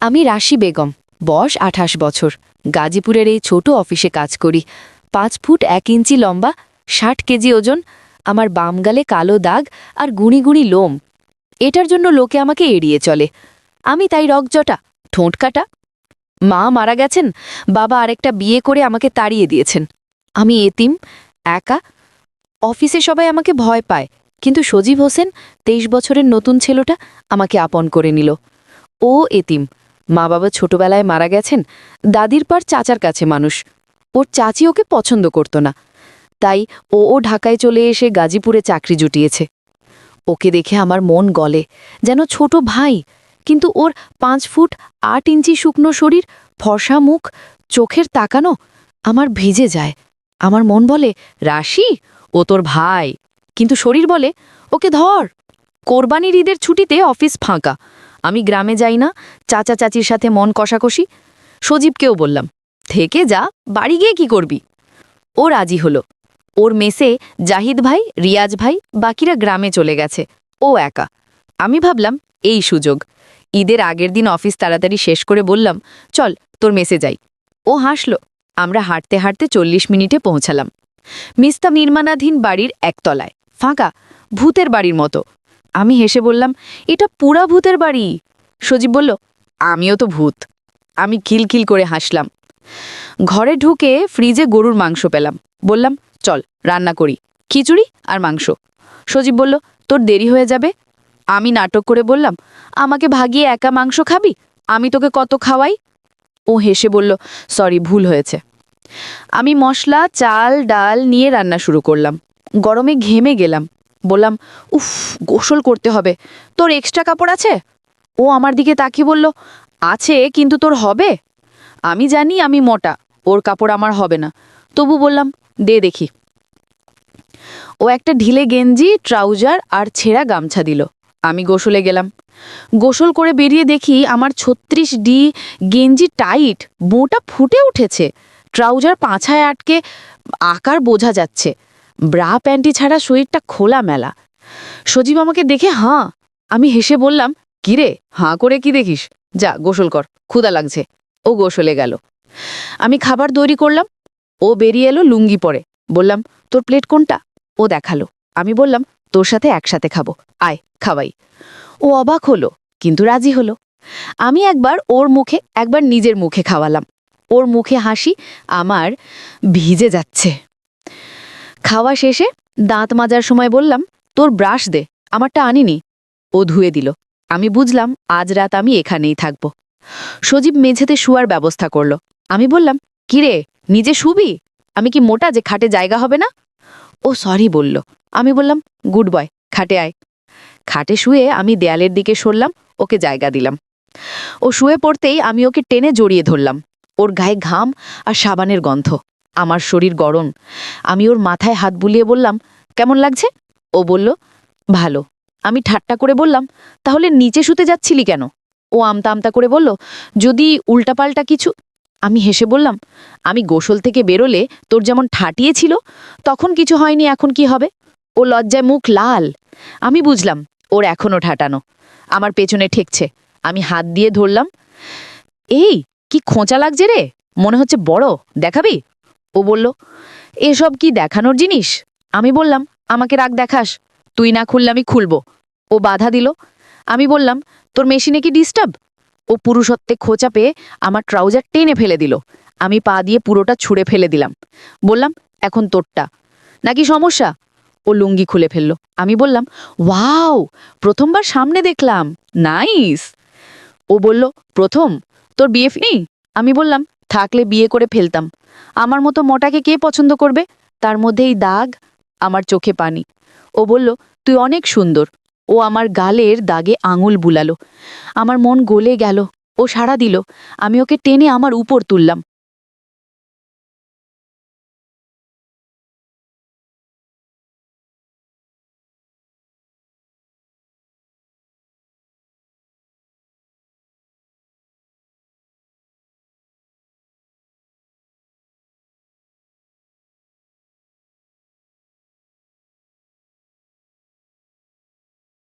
আমি রাশি বেগম, বয়স আঠাশ বছর। গাজীপুরের এই ছোট অফিসে কাজ করি। পাঁচ ফুট এক ইঞ্চি লম্বা, ষাট কেজি ওজন, আমার বাম গালে কালো দাগ আর গুঁড়ি গুঁড়ি লোম। এটার জন্য লোকে আমাকে এড়িয়ে চলে। আমি তাই রকজটা ঠোঁট কাটা। মা মারা গেছেন, বাবা আরেকটা বিয়ে করে আমাকে তাড়িয়ে দিয়েছেন। আমি এতিম, একা। অফিসে সবাই আমাকে ভয় পায়, কিন্তু সজীব হোসেন তেইশ বছরের নতুন ছেলেটা আমাকে আপন করে নিল। ও এতিম। মা বাবা ছোটবেলায় মারা গেছেন, দাদির পর চাচার কাছে মানুষ। ওর চাচি ওকে পছন্দ করত না। তাই ও ও ঢাকায় চলে এসে গাজীপুরে চাকরি জুটিয়েছে। ওকে দেখে আমার মন গলে, যেন ছোট ভাই, কিন্তু ওর পাঁচ ফুট আট ইঞ্চি শুকনো শরীর, ফর্সা মুখ, চোখের তাকানো আমার ভিজে যায়। আমার মন বলে, রাশি, ও তোর ভাই। কিন্তু শরীর বলে, ওকে ধর। কোরবানির ঈদের ছুটিতে অফিস ফাঁকা। আমি গ্রামে যাই না, চাচা চাচির সাথে মন কষাকষি। সজীবকেও বললাম, থেকে যা, বাড়ি গিয়ে কি করবি? ও রাজি হলো। ওর মেসে জাহিদ ভাই, রিয়াজ ভাই, বাকিরা গ্রামে চলে গেছে। ও একা। আমি ভাবলাম, এই সুযোগ। ঈদের আগের দিন অফিস তাড়াতাড়ি শেষ করে বললাম, চল, তোর মেসে যাই। ও হাসল। আমরা হাঁটতে হাঁটতে চল্লিশ মিনিটে পৌঁছালাম। মিস্তা নির্মাণাধীন বাড়ির একতলায়। ফাঁকা, ভূতের বাড়ির মতো। আমি হেসে বললাম, এটা পুরা ভূতের বাড়ি। সজীব বলল, আমিও তো ভূত। আমি খিলখিল করে হাসলাম। ঘরে ঢুকে ফ্রিজে গরুর মাংস পেলাম। বললাম, চল, রান্না করি। খিচুড়ি আর মাংস। সজীব বলল, তোর দেরি হয়ে যাবে? আমি নাটক করে বললাম, আমাকে ভাগিয়ে একা মাংস খাবি? আমি তোকে কত খাওয়াই? ও হেসে বলল, সরি, ভুল হয়েছে। আমি মশলা, চাল, ডাল নিয়ে রান্না শুরু করলাম। গরমে ঘেমে গেলাম। বললাম, উফ, গোসল করতে হবে। তোর এক্সট্রা কাপড় আছে? ও আমার দিকে তাকিয়ে বলল, আছে, কিন্তু তোর হবে? আমি জানি আমি মোটা, ওর কাপড় আমার হবে না। তবু বললাম, দে দেখি। ও একটা ঢিলে গেঞ্জি, ট্রাউজার আর ছেঁড়া গামছা দিল। আমি গোসলে গেলাম। গোসল করে বেরিয়ে দেখি আমার ছত্রিশ ডি গেঞ্জি টাইট বোঁটা ফুটে উঠেছে। ট্রাউজার পাছায় আটকে আকার বোঝা যাচ্ছে। ব্রা প্যান্টি ছাড়া শরীরটা খোলা মেলা সজীব আমাকে দেখে, হাঁ। আমি হেসে বললাম, কিরে, হাঁ করে কি দেখিস? যা, গোসল কর ক্ষুদা লাগছে। ও গোসলে গেল। আমি খাবার তৈরি করলাম, ও বেরিয়ে এলো লুঙ্গি পরে। বললাম, তোর প্লেট কোনটা? ও দেখাল। আমি বললাম, তোর সাথে একসাথে খাব। আয়, খাওয়াই। ও অবাক হলো, কিন্তু রাজি হলো। আমি একবার ওর মুখে, একবার নিজের মুখে খাওয়ালাম। ওর মুখে হাসি আমার ভিজে যাচ্ছে। খাওয়া শেষে দাঁত মাজার সময় বললাম, তোর ব্রাশ দে, আমারটা আনিনি। ও ধুয়ে দিল। আমি বুঝলাম, আজ রাত আমি এখানেই থাকব। সজীব মেঝেতে শুয়ার ব্যবস্থা করল। আমি বললাম কিরে নিজে শুবি? আমি কি মোটা যে খাটে জায়গা হবে না? ও সরি বলল। আমি বললাম, গুড বয়, খাটে আয়। খাটে শুয়ে আমি দেয়ালের দিকে সরলাম, ওকে জায়গা দিলাম। ও শুয়ে পড়তেই আমি ওকে টেনে জড়িয়ে ধরলাম। ওর গায়ে ঘাম আর সাবানের গন্ধ। আমার শরীর গরম। আমি ওর মাথায় হাত বুলিয়ে বললাম, কেমন লাগছে? ও বলল, ভালো। আমি ঠাট্টা করে বললাম, তাহলে নিচে শুতে যাচ্ছিলি কেন? ও আমতা আমতা করে বলল, যদি উল্টাপাল্টা কিছু আমি হেসে বললাম, আমি গোসল থেকে বেরোলে তোর যেমন ঠাটিয়েছিল তখন কিছু হয়নি, এখন কি হবে? ও লজ্জায় মুখ লাল। আমি বুঝলাম, ওর এখনও ঠাটানো। আমার পেছনে ঠেকছে। আমি হাত দিয়ে ধরলাম, এই, কি খোঁচা লাগছে রে? মনে হচ্ছে বড়। দেখাবি? ও বলল, এসব কি দেখানোর জিনিস? আমি বললাম, আমাকে রাগ দেখাস, তুই না খুললে আমি খুলব। ও বাধা দিল। আমি বললাম, তোর মেশিনে কি ডিস্টার্ব? ও পুরুষত্বে খোঁচা পেয়ে আমার ট্রাউজার টেনে ফেলে দিল। আমি পা দিয়ে পুরোটা ছুঁড়ে ফেলে দিলাম। বললাম, এখন তোরটা। নাকি সমস্যা? ও লুঙ্গি খুলে ফেলল। আমি বললাম, ওয়াও, প্রথমবার সামনে দেখলাম। নাইস। ও বলল, প্রথম? তোর বিয়ে ফিনি? আমি বললাম থাকলে বিয়ে করে ফেলতাম। আমার মতো মোটাকে কে পছন্দ করবে? তার মধ্যে এই দাগ, আমার চোখে পানি। ও বলল, তুই অনেক সুন্দর। ও আমার গালের দাগে আঙুল বুলালো। আমার মন গলে গেল। ও সাড়া দিল। আমি ওকে টেনে আমার উপর তুললাম।